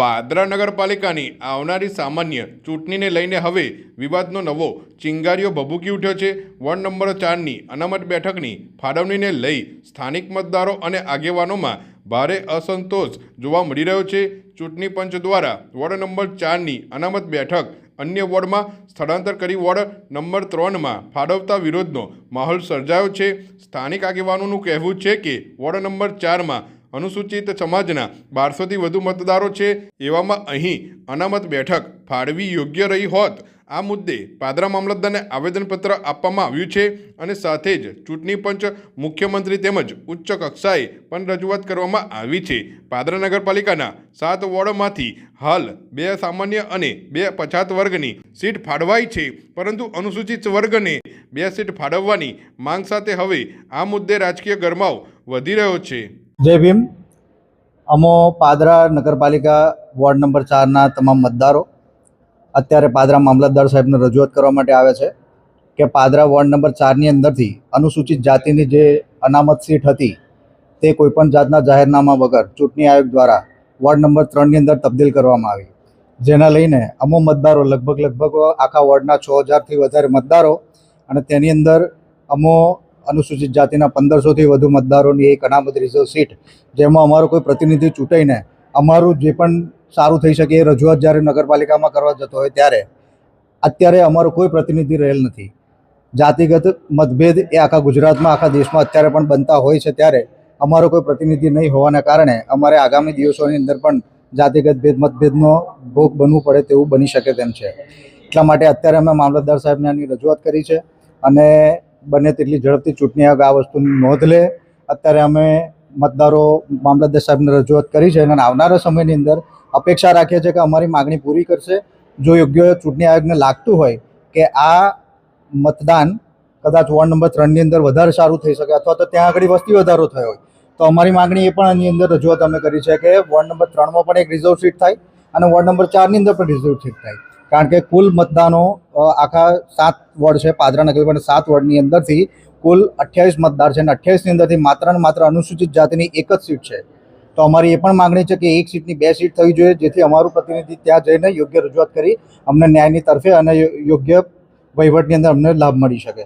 પાદરા નગરપાલિકાની આવનારી સામાન્ય ચૂંટણીને લઈને હવે વિવાદનો નવો ચિંગારીઓ ભભૂકી ઉઠ્યો છે. વોર્ડ નંબર ચારની અનામત બેઠકની ફાળવણીને લઈ સ્થાનિક મતદારો અને આગેવાનોમાં ભારે અસંતોષ જોવા મળી રહ્યો છે. ચૂંટણી પંચ દ્વારા વોર્ડ નંબર ચારની અનામત બેઠક અન્ય વોર્ડમાં સ્થળાંતર કરી વોર્ડ નંબર ત્રણમાં ફાળવતા વિરોધનો માહોલ સર્જાયો છે. સ્થાનિક આગેવાનોનું કહેવું છે કે વોર્ડ નંબર ચારમાં અનુસૂચિત સમાજના બારસોથી વધુ મતદારો છે. એવામાં અહીં અનામત બેઠક ફાળવી યોગ્ય રહી હોત. આ મુદ્દે પાદરા મામલતદારને આવેદનપત્ર આપવામાં આવ્યું છે અને સાથે જ ચૂંટણી પંચ, મુખ્યમંત્રી તેમજ ઉચ્ચ કક્ષાએ પણ રજૂઆત કરવામાં આવી છે. પાદરા નગરપાલિકાના સાત વોર્ડમાંથી હાલ બે સામાન્ય અને બે પછાત વર્ગની સીટ ફાળવાઈ છે. પરંતુ અનુસૂચિત વર્ગને બે સીટ ફાળવવાની માંગ સાથે હવે આ મુદ્દે રાજકીય ગરમાવ વધી રહ્યો છે. જય ભીમ. અમો પાદરા નગરપાલિકા વોર્ડ નંબર ચારના તમામ મતદારો અત્યારે પાદરા મામલતદાર સાહેબને રજૂઆત કરવા માટે આવે છે કે પાદરા વોર્ડ નંબર ચારની અંદરથી અનુસૂચિત જાતિની જે અનામત સીટ હતી તે કોઈપણ જાતના જાહેરનામા વગર ચૂંટણી આયોગ દ્વારા વોર્ડ નંબર ત્રણની અંદર તબદીલ કરવામાં આવી. જેના લઈને અમો મતદારો લગભગ લગભગ આખા વોર્ડના છ હજારથી વધારે મતદારો અને તેની અંદર અમો અનુસૂચિત જાતિના પંદરસોથી વધુ મતદારોની એક અનામત રિઝર્વ સીટ, જેમાં અમારો કોઈ પ્રતિનિધિ ચૂંટાઈને અમારું જે પણ સારું થઈ શકે એ રજૂઆત જ્યારે નગરપાલિકામાં કરવા જતો હોય ત્યારે, અત્યારે અમારો કોઈ પ્રતિનિધિ રહેલ નથી. જાતિગત મતભેદ એ આખા ગુજરાતમાં, આખા દેશમાં અત્યારે પણ બનતા હોય છે ત્યારે અમારો કોઈ પ્રતિનિધિ નહીં હોવાના કારણે અમારે આગામી દિવસોની અંદર પણ જાતિગત ભેદ, મતભેદનો ભોગ બનવું પડે તેવું બની શકે તેમ છે. એટલા માટે અત્યારે અમે મામલતદાર સાહેબને આની રજૂઆત કરી છે અને બને તેટલી ઝડપથી ચૂંટણી આયોગ આ વસ્તુની નોંધ લે. અત્યારે અમે મતદારો મામલતદાર સાહેબને રજૂઆત કરી છે અને આવનારા સમયની અંદર અપેક્ષા રાખીએ છીએ કે અમારી માગણી પૂરી કરશે. જો યોગ્ય ચૂંટણી આયોગને લાગતું હોય કે આ મતદાન કદાચ વોર્ડ નંબર ત્રણની અંદર વધારે સારું થઈ શકે અથવા તો ત્યાં આગળ વસ્તી વધારો થયો હોય, તો અમારી માગણી એ પણ એની અંદર રજૂઆત અમે કરી છે કે વોર્ડ નંબર ત્રણમાં પણ એક રિઝર્વ સીટ થાય અને વોર્ડ નંબર ચારની અંદર પણ રિઝર્વ સીટ થાય. કારણ કે કુલ મતદાનો આખા સાત વોર્ડ છે, પાદરા નગરપાલિકા સાત વોર્ડની અંદરથી કુલ અઠ્યાવીસ મતદાર છે અને અઠ્યાવીસની અંદરથી માત્ર ને માત્ર અનુસૂચિત જાતિની એક જ સીટ છે. તો અમારી એ પણ માગણી છે કે એક સીટની બે સીટ થવી જોઈએ, જેથી અમારું પ્રતિનિધિ ત્યાં જઈને યોગ્ય રજૂઆત કરી અમને ન્યાયની તરફે અને યોગ્ય વહીવટની અંદર અમને લાભ મળી શકે.